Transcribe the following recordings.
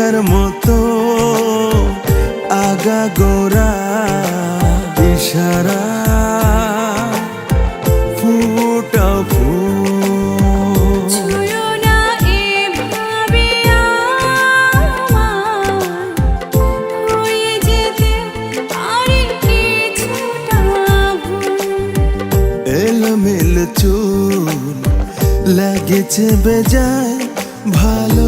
দেখার মতো আগা গোরা ইশারা চুল লাগেছে বেজায় ভালো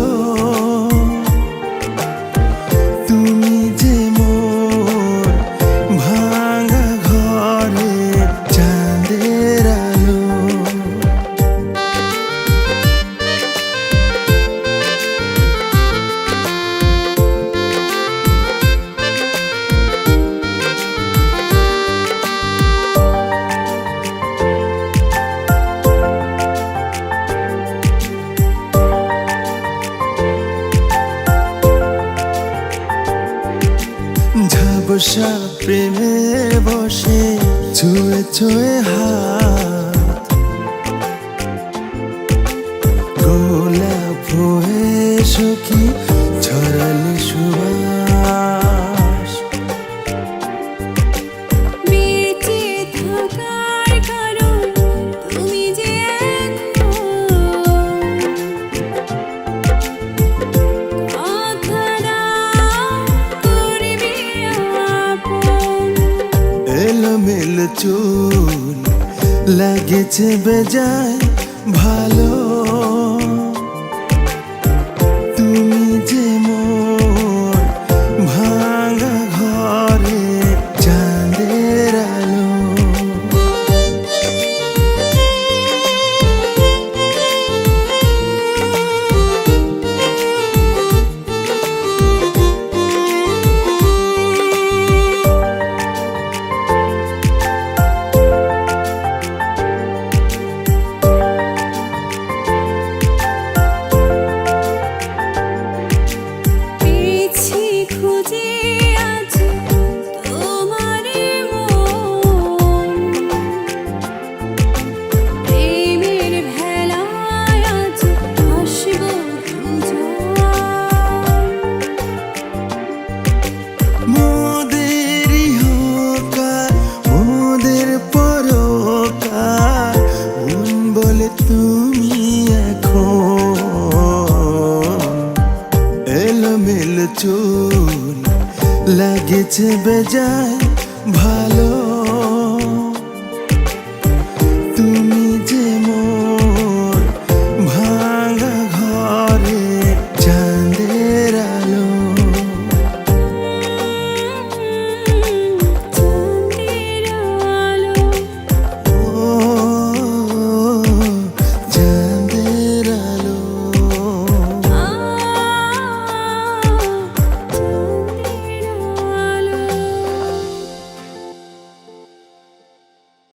বসা প্রেমে বসে ছুঁয়ে ছুঁয়ে হাত। গোলা হয়ে সখী চুল লাগেছে বেজায় ভালো গেছে বেজায় ভালো